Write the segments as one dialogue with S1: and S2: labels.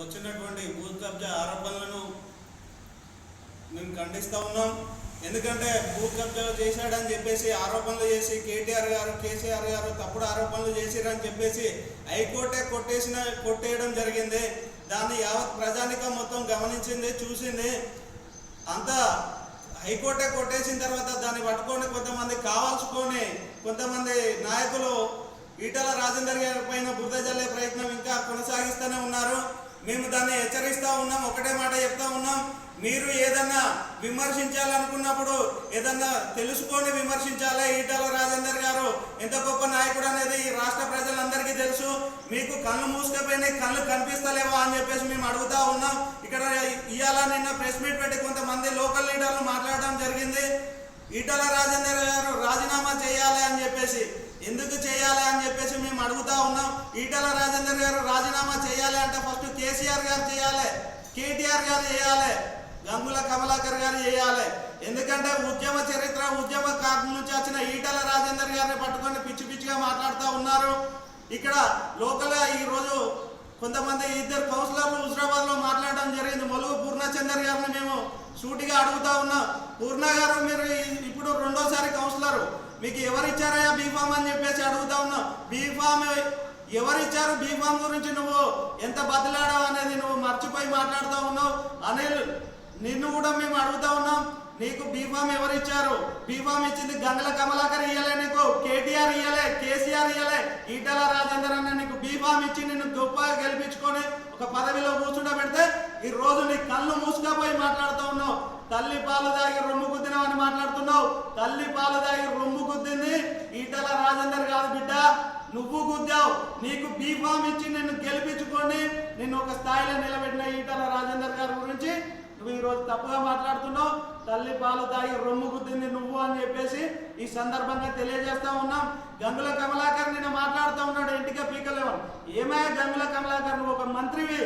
S1: వచ్చినటువంటి భూ కబ్జా ఆరోపణలను మేము ఖండిస్తూ ఉన్నాం. ఎందుకంటే భూ కబ్జాలు చేశాడని చెప్పేసి ఆరోపణలు చేసి కేటీఆర్ గారు కేసీఆర్ గారు తప్పుడు ఆరోపణలు చేశారని చెప్పేసి హైకోర్టే కొట్టేసిన కొట్టేయడం జరిగింది. దాన్ని యావత్ ప్రజానికం మొత్తం గమనించింది చూసింది. అంతా హైకోర్టే కొట్టేసిన తర్వాత దాన్ని పట్టుకొని కొంతమంది కావాల్చుకొని కొంతమంది నాయకులు ఈటల రాజేందర్ గారి పైన బురద జల్లే ప్రయత్నం ఇంకా కొనసాగిస్తూనే ఉన్నారు. మేము దాన్ని హెచ్చరిస్తూ ఉన్నాం ఒకటే మాట చెప్తా ఉన్నాం. మీరు ఏదన్నా విమర్శించాలనుకున్నప్పుడు ఏదన్నా తెలుసుకొని విమర్శించాలి? ఈటల రాజేందర్ గారు ఎంత గొప్ప నాయకుడు అనేది ఈ రాష్ట్ర ప్రజలందరికీ తెలుసు. మీకు కళ్ళు మూసుకపోయినాయి కళ్ళు కనిపిస్తలేవా అని చెప్పేసి మేము అడుగుతా ఉన్నాం. ఇక్కడ ఇవాళ నిన్న ప్రెస్ మీట్ పెట్టి కొంతమంది లోకల్ లీడర్లు మాట్లాడడం జరిగింది. ఈటల రాజేందర్ గారు రాజీనామా చేయాలి అని చెప్పేసి ఎందుకు చేయాలి అని చెప్పేసి మేము అడుగుతా ఉన్నాం. ఈటల రాజేందర్ గారు రాజీనామా చేయాలి అంటే ఫస్ట్ కేసీఆర్ గారు చేయాలి కేటీఆర్ గారు చేయాలి గంగుల కమలాకర్ గారు చేయాలి. ఎందుకంటే ఉద్యమ చరిత్ర ఉద్యమ కార్డు నుంచి వచ్చిన ఈటల రాజేందర్ గారిని పట్టుకొని పిచ్చి పిచ్చిగా మాట్లాడుతూ ఉన్నారు. ఇక్కడ లోకల్గా ఈరోజు కొంతమంది ఇద్దరు కౌన్సిలర్లు హుజరాబాద్లో మాట్లాడడం జరిగింది. మొలుగు పూర్ణచందర్ గారిని మేము సూటిగా అడుగుతా ఉన్నాం పూర్ణ గారు మీరు ఇప్పుడు రెండోసారి కౌన్సిలర్ మీకు ఎవరు ఇచ్చారయ్యా బీఫామ్ అని చెప్పేసి అడుగుతా ఉన్నాం. బీఫామ్ ఎవరు ఇచ్చారు బీఫామ్ గురించి నువ్వు ఎంత బదిలాడావు అనేది నువ్వు మర్చిపోయి మాట్లాడుతూ ఉన్నావు. అనిల్ నిన్ను కూడా మేము అడుగుతా ఉన్నాం. నీకు బీఫామ్ ఎవరు ఇచ్చారు? బీఫామ్ ఇచ్చింది గంగల కమలాకర్ ఇయ్యలే నీకు కేటీఆర్ ఇయ్యలే కేసీఆర్ ఇయ్యలే. ఈటల రాజేందర్ అన్న నీకు బీఫామ్ ఇచ్చి నిన్ను గొప్పగా గెలిపించుకొని ఒక పదవిలో కూర్చుండబెడితే ఈ రోజు నీ కళ్ళు మూసుకపోయి మాట్లాడుతూ ఉన్నావు. తల్లి పాలు దాగి రొమ్ము గుద్దినావని మాట్లాడుతున్నావు. తల్లి పాలు దాగి రొమ్ము గుద్దింది ఈటల రాజేందర్ కాదు బిడ్డ. నువ్వు గుద్దావు. నీకు బీఫామ్ ఇచ్చి నిన్ను గెలిపించుకొని నిన్ను ఒక స్థాయిలో నిలబెట్టిన ఈటల రాజేందర్ గారి గురించి నువ్వు ఈరోజు రోజు తప్పుగా మాట్లాడుతున్నావు. తల్లి పాలు తాగి రొమ్ము గుద్దింది నువ్వు అని చెప్పేసి ఈ సందర్భంగా తెలియజేస్తా ఉన్నాం. గంగుల కమలాకర్ నిన్న మాట్లాడుతూ ఉన్నాడు ఇంటికి పీకలేవని ఏమయ్యా గంగుల కమలాకర్ నువ్వు ఒక మంత్రివి.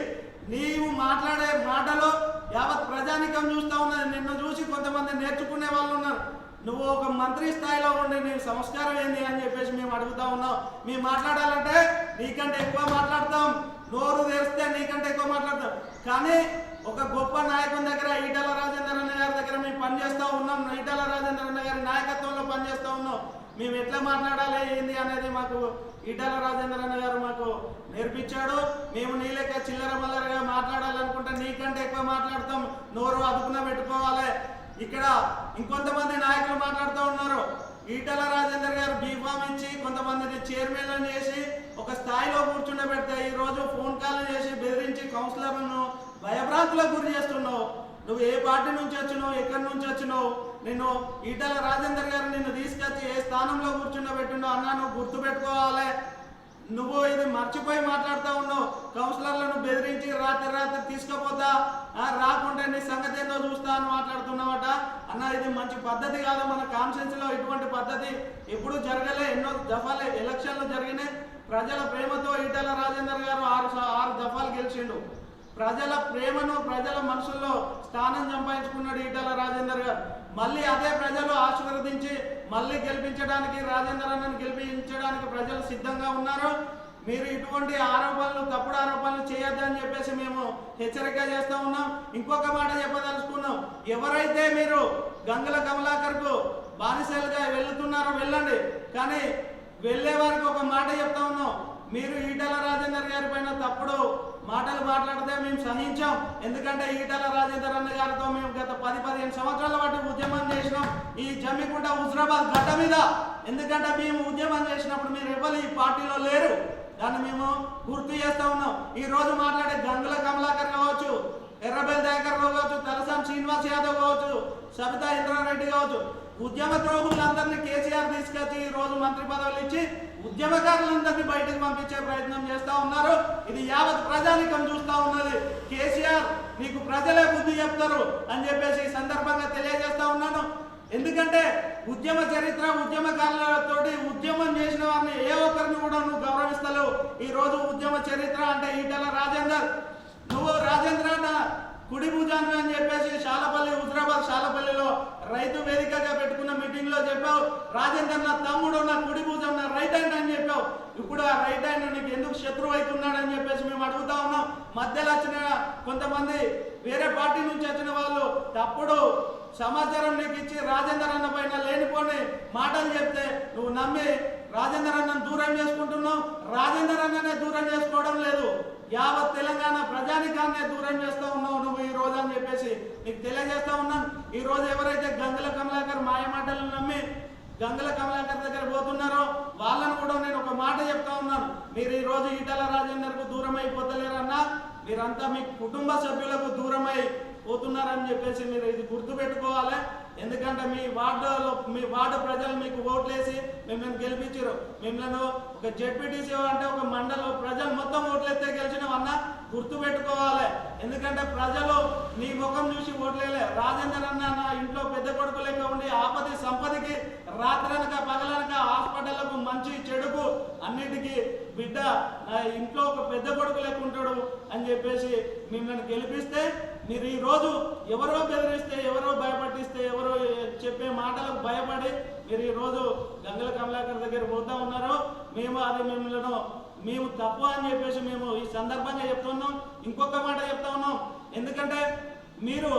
S1: నీవు మాట్లాడే మాటలో యావత్ ప్రజానికం చూస్తా ఉన్నది. నిన్ను చూసి కొంతమంది నేర్చుకునే వాళ్ళు ఉన్నారు. నువ్వు ఒక మంత్రి స్థాయిలో ఉండి నీ సంస్కారం ఏంది అని చెప్పేసి మేము అడుగుతా ఉన్నాం. మేము మాట్లాడాలంటే నీకంటే ఎక్కువ మాట్లాడతాం. నోరు తెరిస్తే నీకంటే ఎక్కువ మాట్లాడతాం. కానీ ఒక గొప్ప నాయకుని దగ్గర ఈటల రాజేందర్ అన్న గారి దగ్గర మేము పనిచేస్తూ ఉన్నాం. ఈటల రాజేందర్ అన్న గారి నాయకత్వంలో పనిచేస్తూ ఉన్నాం. మేము ఎట్లా మాట్లాడాలి ఏంది అనేది మాకు ఈటల రాజేందర్ అన్న గారు మాకు నేర్పించాడు. మేము నీ లెక్క చిల్లర మల్లరగా మాట్లాడాలనుకుంటే నీకంటే ఎక్కువ మాట్లాడతాం. నోరు అదుపున పెట్టుకోవాలి. ఇక్కడ ఇంకొంతమంది నాయకులు మాట్లాడుతూ ఉన్నారు. ఈటల రాజేందర్ గారు బీఫామ్ ఇచ్చి కొంతమందిని చైర్మన్ చేసి ఒక స్థాయిలో కూర్చుండబెడితే ఈరోజు ఫోన్ కాల్ చేసి బెదిరించి కౌన్సిలర్ను భయభ్రాంతులకు గురి చేస్తున్నావు. నువ్వు ఏ పార్టీ నుంచి వచ్చినావు ఎక్కడి నుంచి వచ్చినావు? నిన్ను ఈటల రాజేందర్ గారు నిన్ను తీసుకొచ్చి ఏ స్థానంలో కూర్చుండబెట్టిండో అన్నా నువ్వు గుర్తుపెట్టుకోవాలి. నువ్వు ఇది మర్చిపోయి మాట్లాడుతూ ఉన్నావు. కౌన్సిలర్లను బెదిరించి రాత్రి రాత్రి తీసుకుపోతా. రాకుంటే నీ సంగతి ఏందో చూస్తా అని మాట్లాడుతున్నావట. అన్న ఇది మంచి పద్ధతి కాదు. మన కాన్సెన్స్లో ఇటువంటి పద్ధతి ఎప్పుడు జరగలే. ఎన్నో దఫాలు ఎలక్షన్లు జరిగినాయి. ప్రజల ప్రేమతో ఈటల రాజేందర్ గారు ఆరు ఆరు దఫాలు గెలిచిండు. ప్రజల ప్రేమను ప్రజల మనసుల్లో స్థానం సంపాదించుకున్నాడు ఈటల రాజేందర్ గారు. మళ్ళీ అదే ప్రజలు ఆశీర్వదించి మళ్ళీ గెలిపించడానికి రాజేందర్ అన్నను గెలిపించడానికి ప్రజలు సిద్ధంగా ఉన్నారు. మీరు ఇటువంటి ఆరోపణలు తప్పుడు ఆరోపణలు చేయొద్దని చెప్పేసి మేము హెచ్చరిక చేస్తూ ఉన్నాం. ఇంకొక మాట చెప్పదలుచుకున్నాం. ఎవరైతే మీరు గంగల కమలాకర్కు బానిసలుగా వెళ్తున్నారో వెళ్ళండి. కానీ వెళ్ళే వారికి ఒక మాట చెప్తా ఉన్నాం. మీరు ఈటల గారి పైన తప్పుడు మాటలు మాట్లాడితే మేము సహించాం. ఎందుకంటే ఈటల రాజేందర్ అన్న గారితో మేము గత పది పదిహేను సంవత్సరాల పాటు ఉద్యమం చేసినాం. ఈ జమ్మికుంట హుజరాబాద్ గడ్డ మీద. ఎందుకంటే మేము ఉద్యమం చేసినప్పుడు మీరు ఎవరు ఈ పార్టీలో లేరు. దాన్ని మేము గుర్తు చేస్తా ఉన్నాం. ఈ రోజు మాట్లాడే గంగుల కమలాకర్ కావచ్చు ఎర్రబెల్ దయాకర్ రావు కావచ్చు తలసాని శ్రీనివాస్ యాదవ్ కావచ్చు సబితా ఇంద్రారెడ్డి కావచ్చు ఉద్యమ ద్రోహులందరినీ కేసీఆర్ తీసుకొచ్చి ఈ రోజు మంత్రి పదవులు ఇచ్చి ఉద్యమకారులందరినీ బయటకు పంపించే ప్రయత్నం చేస్తా ఉన్నారు. ఇది యావత్ ప్రజానికం చూస్తా ఉన్నది. కేసీఆర్ నీకు ప్రజలే బుద్ధి చెప్తారు అని చెప్పేసి ఈ సందర్భంగా తెలియజేస్తా ఉన్నాను. ఎందుకంటే ఉద్యమ చరిత్ర ఉద్యమకారులతోటి ఉద్యమం చేసిన వారిని ఏ ఒక్కరిని కూడా నువ్వు గౌరవిస్తలేవు. ఈ రోజు ఉద్యమ చరిత్ర అంటే ఈటల రాజేందర్. నువ్వు రాజేంద్ర అన్న కుడి భుజాన్ని అని చెప్పేసి శాలపల్లి హుజరాబాద్ శాలపల్లిలో రైతు వేదికగా పెట్టుకున్న మీటింగ్లో చెప్పావు రాజేందర్ నా తమ్ముడు నా కుడి భుజం నా రైట్ హ్యాండ్ అని చెప్పావు. ఇప్పుడు ఆ రైట్ హ్యాండ్ నీకు ఎందుకు శత్రువు అవుతున్నాడని చెప్పేసి మేము అడుగుతా ఉన్నాం. మధ్యలో వచ్చిన కొంతమంది వేరే పార్టీ నుంచి వచ్చిన వాళ్ళు తప్పుడు సమాచారం నీకు ఇచ్చి రాజేందర్ అన్న పైన లేనిపోని మాటలు చెప్తే నువ్వు నమ్మి రాజేందర్ అన్నను దూరం చేసుకుంటున్నావు. రాజేందర్ అన్ననే దూరం చేసుకోవడం లేదు. యావత్ తెలంగాణ ప్రజానికాన్నే దూరం చేస్తూ ఉన్నావు నువ్వు ఈ రోజు అని చెప్పేసి నీకు తెలియజేస్తా ఉన్నాను. ఈ రోజు ఎవరైతే గంగుల కమలాకర్ మాయమాటలను నమ్మి గంగుల కమలాకర్ దగ్గర పోతున్నారో వాళ్ళను కూడా నేను ఒక మాట చెప్తా ఉన్నాను. మీరు ఈ రోజు ఈటల రాజేందర్కు దూరం అయిపోతలేరన్నా మీరంతా మీ కుటుంబ సభ్యులకు దూరమై పోతున్నారని చెప్పేసి మీరు ఇది గుర్తు పెట్టుకోవాలి. ఎందుకంటే మీ వార్డులో మీ వార్డు ప్రజలు మీకు ఓట్లేసి మిమ్మల్ని గెలిపించారు. మిమ్మల్ని ఒక జెడ్పీటీసీ అంటే ఒక మండలం ప్రజలు మొత్తం ఓట్లెత్తే గెలిచినవన్నా గుర్తు పెట్టుకోవాలి ఎందుకంటే ప్రజలు నీ ముఖం చూసి ఓట్లేలే. రాజేందర్ అన్న నా ఇంట్లో పెద్ద కొడుకు లెక్క ఉండి ఆపది సంపదకి రాత్రనక పగలనక హాస్పిటల్లకు మంచి చెడు అన్నిటికీ బిడ్డ ఇంట్లో ఒక పెద్ద కొడుకు లేకుంటాడు అని చెప్పేసి మిమ్మల్ని గెలిపిస్తే మీరు ఈరోజు ఎవరో బెదిరిస్తే ఎవరో భయపట్టిస్తే ఎవరో చెప్పే మాటలకు భయపడి మీరు ఈరోజు గంగల కమలాకర్ దగ్గర పోతా ఉన్నారో మేము అది మిమ్మల్ని మేము తప్పు అని చెప్పేసి మేము ఈ సందర్భంగా చెప్తున్నాం. ఇంకొక మాట చెప్తా ఉన్నాం. ఎందుకంటే మీరు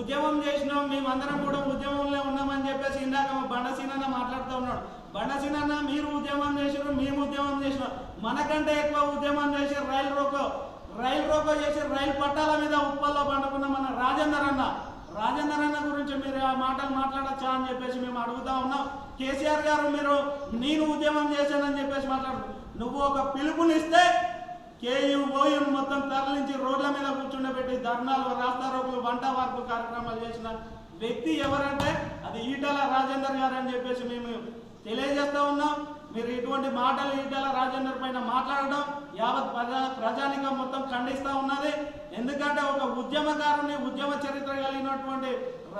S1: ఉద్యమం చేసినాం మేమందరం కూడా ఉద్యమంలో ఉన్నామని చెప్పేసి ఇందాక బండసీనన్న మాట్లాడుతూ ఉన్నాడు. బండసీనన్న మీరు ఉద్యమం చేసారు మేము ఉద్యమం చేసినాం. మనకంటే ఎక్కువ ఉద్యమం చేసి రైలు రోకో రైలు రోకో చేసి రైలు పట్టాల మీద ఉప్పల్లో పండుకున్న మన రాజేందర్ అన్న. రాజేందర్ అన్న గురించి మీరు ఆ మాటలు మాట్లాడచ్చా అని చెప్పేసి మేము అడుగుతా ఉన్నాం. కేసీఆర్ గారు మీరు నేను ఉద్యమం చేశానని చెప్పేసి మాట్లాడు. నువ్వు ఒక పిలుపునిస్తే కేయు మొత్తం తరలించి రోడ్ల మీద కూర్చుండబెట్టి ధర్నాలు రాస్తారోకులు వంట వార్పు కార్యక్రమాలు చేసిన వ్యక్తి ఎవరంటే అది ఈటల రాజేందర్ గారు అని చెప్పేసి మేము తెలియజేస్తా ఉన్నాం. మీరు ఇటువంటి మాటలు ఈటల రాజేందర్ పైన మాట్లాడడం యావత్ ప్రజా ప్రజానికం మొత్తం ఖండిస్తూ ఉన్నది. ఎందుకంటే ఒక ఉద్యమకారుని ఉద్యమ చరిత్ర కలిగినటువంటి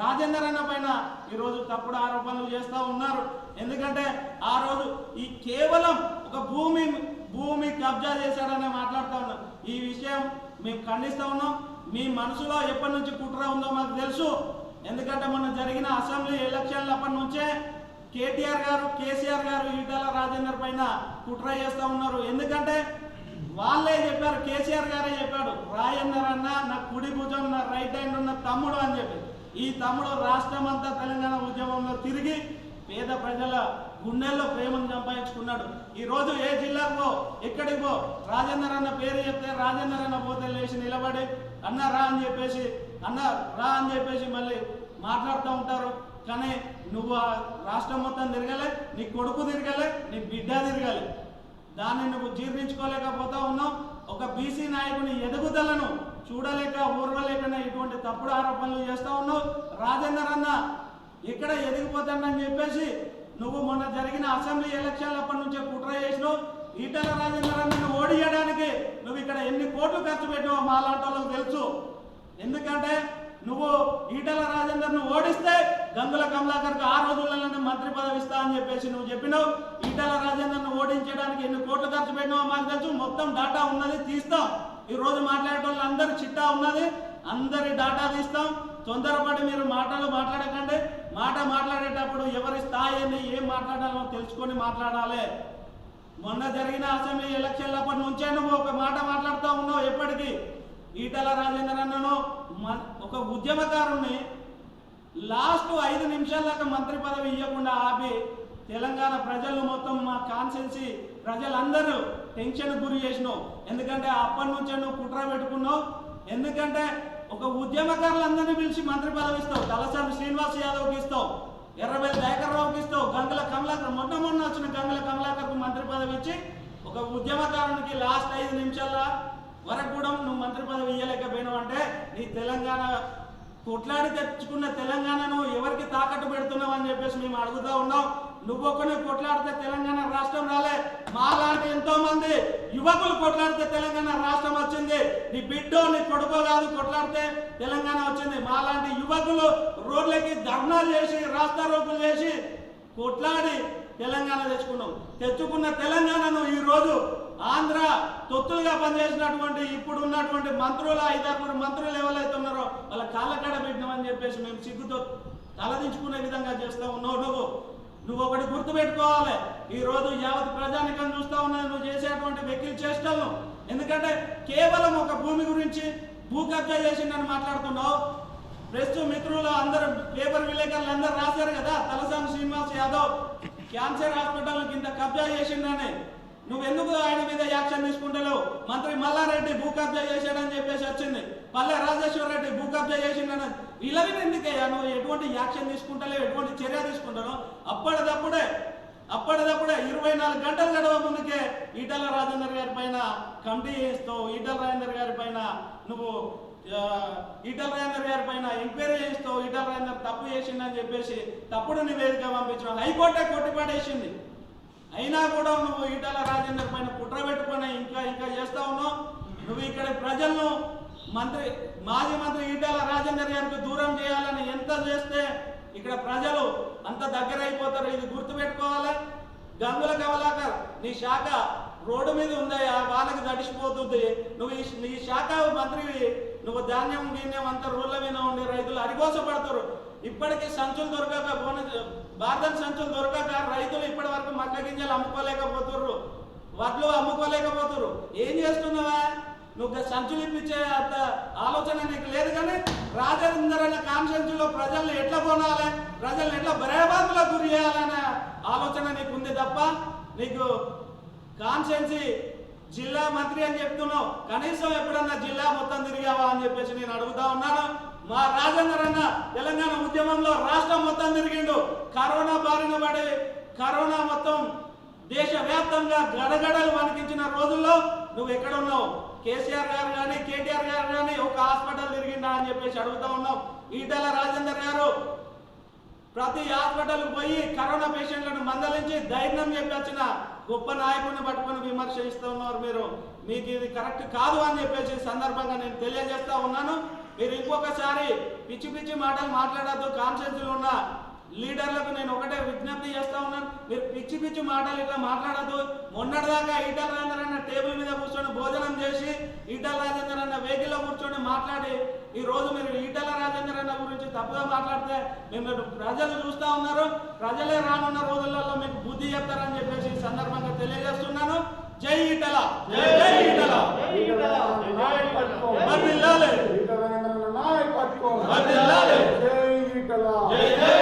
S1: రాజేందర్ అన్న పైన ఈరోజు తప్పుడు ఆరోపణలు చేస్తూ ఉన్నారు. ఎందుకంటే ఆ రోజు ఈ కేవలం ఒక భూమి భూమి కబ్జా చేశాడని మాట్లాడుతూ ఉన్నాం. ఈ విషయం మేము ఖండిస్తూ ఉన్నాం. మీ మనసులో ఎప్పటి నుంచి కుట్ర ఉందో మాకు తెలుసు. ఎందుకంటే మొన్న జరిగిన అసెంబ్లీ ఎలక్షన్ల అప్పటి నుంచే కేటీఆర్ గారు కేసీఆర్ గారు ఈటల రాజేందర్ పైన కుట్ర చేస్తూ ఉన్నారు. ఎందుకంటే వాళ్ళే చెప్పారు కేసీఆర్ గారే చెప్పాడు. రాజేందర్ అన్న నా కుడి భుజం నా రైట్ హ్యాండ్ ఉన్న తమ్ముడు అని చెప్పి. ఈ తమ్ముడు రాష్ట్రం అంతా తెలంగాణ ఉద్యమంలో తిరిగి పేద ప్రజల గుండెల్లో ప్రేమను సంపాదించుకున్నాడు. ఈ రోజు ఏ జిల్లాకు పో ఎక్కడికి పో రాజేందర్ అన్న పేరు చెప్తే రాజేందర్ అన్న పోతే లేచి నిలబడి అన్న రా అని చెప్పేసి అన్న రా అని చెప్పేసి మళ్ళీ మాట్లాడుతూ ఉంటారు. కానీ నువ్వు ఆ రాష్ట్రం మొత్తం తిరగలే నీ కొడుకు తిరగలే నీ బిడ్డ తిరగలే. దాన్ని నువ్వు జీర్ణించుకోలేకపోతా ఉన్నావు. ఒక బీసీ నాయకుని ఎదుగుదలను చూడలేక ఊర్వలేకనే ఇటువంటి తప్పుడు ఆరోపణలు చేస్తూ ఉన్నావు. రాజేందర్ అన్న ఇక్కడ ఎదిగిపోతాడని చెప్పేసి నువ్వు మొన్న జరిగిన అసెంబ్లీ ఎలక్షన్ల అప్పటి నుంచే కుట్ర చేసినావు. ఈటల రాజేంద్రరావు అన్నను ఓడియడానికి నువ్వు ఇక్కడ ఎన్ని కోట్లు ఖర్చు పెట్టావో మా లాంటి వాళ్ళకి తెలుసు. ఎందుకంటే నువ్వు ఈటల రాజేందర్ను ఓడిస్తే గంగుల కమలాకర్కి ఆ రోజులలోనే మంత్రి పదవి ఇస్తా అని చెప్పేసి నువ్వు చెప్పినావు. ఈటల రాజేందర్ను ఓడించడానికి ఎన్ని కోట్లు ఖర్చు పెట్టినావో మాకు తెలుసు. మొత్తం డాటా ఉన్నది తీస్తాం. ఈ రోజు మాట్లాడే వాళ్ళు అందరి చిట్టా ఉన్నది. అందరి డాటా తీస్తాం. తొందరపడి మీరు మాటలు మాట్లాడకండి. మాట మాట్లాడేటప్పుడు ఎవరి స్థాయి ఏం మాట్లాడాలో తెలుసుకొని మాట్లాడాలి. మొన్న జరిగిన అసెంబ్లీ ఎలక్షన్లప్పటి నుంచే నువ్వు ఒక మాట మాట్లాడుతూ ఉన్నావు ఎప్పటికీ. ఈటల రాజేందర్ అన్నను మ- ఒక ఉద్యమకారుణ్ణి లాస్ట్ ఐదు నిమిషాలకు మంత్రి పదవి ఇవ్వకుండా ఆపి తెలంగాణ ప్రజలు మొత్తం మా కాన్సెన్సీ ప్రజలందరూ టెన్షన్ గురి చేసినావు. ఎందుకంటే అప్పటి నుంచే నువ్వు కుట్ర పెట్టుకున్నావు. ఎందుకంటే ఒక ఉద్యమకారులందరినీ పిలిచి మంత్రి పదవి ఇస్తావు తలసాని శ్రీనివాస్ యాదవ్కి ఇస్తావు ఎర్రబెల్లి దయాకర్ రావుకి ఇస్తావు గంగుల కమలాకర్ మొన్న మొన్న వచ్చిన గంగుల కమలాకర్కు మంత్రి పదవి ఇచ్చి ఒక ఉద్యమకారునికి లాస్ట్ ఐదు నిమిషాల వరకు కూడా నువ్వు మంత్రి పదవి ఇవ్వలేకపోయినావు అంటే నీ తెలంగాణ కొట్లాడి తెచ్చుకున్న తెలంగాణను ఎవరికి తాకట్టు పెడుతున్నావు అని చెప్పేసి మేము అడుగుతా ఉన్నాం. నువ్వు ఒక్కనే కొట్లాడితే తెలంగాణ రాష్ట్రం రాలే. మాలాంటి ఎంతో మంది యువకులు కొట్లాడితే తెలంగాణ రాష్ట్రం వచ్చింది. నీ బిడ్డో నీ కొడుకో కాదు కొట్లాడితే తెలంగాణ వచ్చింది. మాలాంటి యువకులు రోడ్లకి ధర్నాలు చేసి రాస్తారోకులు చేసి కొట్లాడి తెలంగాణ తెచ్చుకున్నాం. తెచ్చుకున్న తెలంగాణను ఈ రోజు ఆంధ్ర తొత్తులుగా పనిచేసినటువంటి ఇప్పుడు ఉన్నటువంటి మంత్రులు ఐదారు మంత్రులు ఎవరైతే ఉన్నారో వాళ్ళ కాళ్ళకాడ పెట్టినామని చెప్పేసి మేము సిగ్గుతో తలదించుకునే విధంగా చేస్తూ ఉన్నాం. నువ్వు ఒకటి ఒకటి గుర్తుపెట్టుకోవాలి. ఈ రోజు యావత్ ప్రజానికం చూస్తా ఉన్నది నువ్వు చేసేటువంటి వెకిల్ చేష్టలను. ఎందుకంటే కేవలం ఒక భూమి గురించి భూ కబ్జా చేసిందని మాట్లాడుతున్నావు. ప్రెస్ మిత్రులు అందరు పేపర్ విలేకరులు అందరు రాశారు కదా తలసాని శ్రీనివాస్ యాదవ్ క్యాన్సర్ హాస్పిటల్ కింద కబ్జా చేసిండని. నువ్వెందుకు ఆయన మీద యాక్షన్ తీసుకుంటలేవు? మంత్రి మల్లారెడ్డి భూ కబ్జా చేశాడు పల్లె రాజేశ్వర రెడ్డి భూ కబ్జా చేసిండను ఇలా ఎందుకయ్యా? నువ్వు ఎటువంటి యాక్షన్ తీసుకుంటలేవు? ఎటువంటి చర్య తీసుకుంటాను? అప్పటిదప్పుడే అప్పటిదప్పుడే ఇరవై నాలుగు గంటలు గడవ ముందుకే ఈటల రాజేందర్ గారి పైన కమిటీ చేస్తావు ఈటల రాజేందర్ గారి పైన నువ్వు ఈటల రాజేందర్ గారి పైన ఎంక్వైరీ చేస్తావు ఈటల రాజేందర్ తప్పు చేసిండని చెప్పేసి తప్పుడు నివేదిక పంపించడం హైకోర్టే కొట్టిపాడేసింది. అయినా కూడా నువ్వు ఈటల రాజేందర్ పైన కుట్ర పెట్టుకొని ఇంకా ఇంకా చేస్తా ఉన్నావు? నువ్వు ఇక్కడ ప్రజలను మంత్రి మాజీ మంత్రి ఈటల రాజేందర్ గారికి దూరం చేయాలని ఎంత చేస్తే ఇక్కడ ప్రజలు అంత దగ్గర అయిపోతారు ఇది గుర్తుపెట్టుకోవాలి? గంగుల కమలాకర్ నీ శాఖ రోడ్డు మీద ఉందయ్యా వాళ్ళకి తడిసిపోతుంది. నువ్వు ఈ నీ శాఖ మంత్రివి నువ్వు ధాన్యం గిన్యం అంత రోడ్ల మీద ఉండి రైతులు అడిగోసపడతారు ఇప్పటికీ సంచులు దొరకక బోనస్ భారతం సంచులు దొరకక రైతులు ఇప్పటి వరకు మక్క గింజలు అమ్ముకోలేకపోతుర్రు. వడ్లు అమ్ముకోలేకపోతుర్రు. ఏం చేస్తున్నావా? నువ్వు సంచులు ఇప్పించే అంత ఆలోచన నీకు లేదు కానీ రాజేందర్ అనే కాన్స్టిట్యూన్సీలో ప్రజల్ని ఎట్లా కొనాలి? ప్రజల్ని ఎట్లా భయబాధులకు గురి చేయాలనే ఆలోచన నీకు ఉంది తప్ప నీకు కాన్స్టిట్యూన్సీ జిల్లా మంత్రి అని చెప్తున్నావు. కనీసం ఎప్పుడన్నా జిల్లా మొత్తం తిరిగావా అని చెప్పేసి నేను అడుగుతా ఉన్నాను. మా రాజేందర్ అన్న తెలంగాణ ఉద్యమంలో రాష్ట్రం మొత్తం తిరిగిండు. కరోనా బారిన పడి కరోనా మొత్తం దేశవ్యాప్తంగా గడగడలు వణికించిన రోజుల్లో నువ్వు ఎక్కడ ఉన్నావు? కేసీఆర్ గారు కానీ కేటీఆర్ గారు కానీ ఒక హాస్పిటల్ తిరిగిందా అని చెప్పేసి అడుగుతా ఉన్నాం. ఈటల రాజేందర్ గారు ప్రతి హాస్పిటల్కి పోయి కరోనా పేషెంట్లను మందలించి ధైర్యం చెప్పొచ్చిన గొప్ప నాయకుడిని పట్టుకొని విమర్శిస్తూ ఉన్నారు మీరు. మీకు ఇది కరెక్ట్ కాదు అని చెప్పేసి సందర్భంగా నేను తెలియజేస్తా ఉన్నాను. మీరు ఇంకొకసారి పిచ్చి పిచ్చి మాటలు మాట్లాడద్దు. కాన్షియన్స్లో ఉన్న లీడర్లకు నేను ఒకటే విజ్ఞప్తి చేస్తా ఉన్నాను. మీరు పిచ్చి పిచ్చి మాటలు ఇట్లా మాట్లాడద్దు. మొన్నటిదాకా ఈటల రాజేందర్ అన్న టేబుల్ మీద కూర్చొని భోజనం కూర్చొని మాట్లాడి ఈ రోజు మీరు ఈటల రాజేంద్రన్న గురించి తప్పుగా మాట్లాడితే మేము ప్రజలు చూస్తూ ఉన్నారు. ప్రజలే రానున్న రోజులలో మీకు బుద్ధి చెప్తారని చెప్పేసి ఈ సందర్భంగా తెలియజేస్తున్నాను. జై ఈటల! జై ఈటల! జై ఈటల! జై!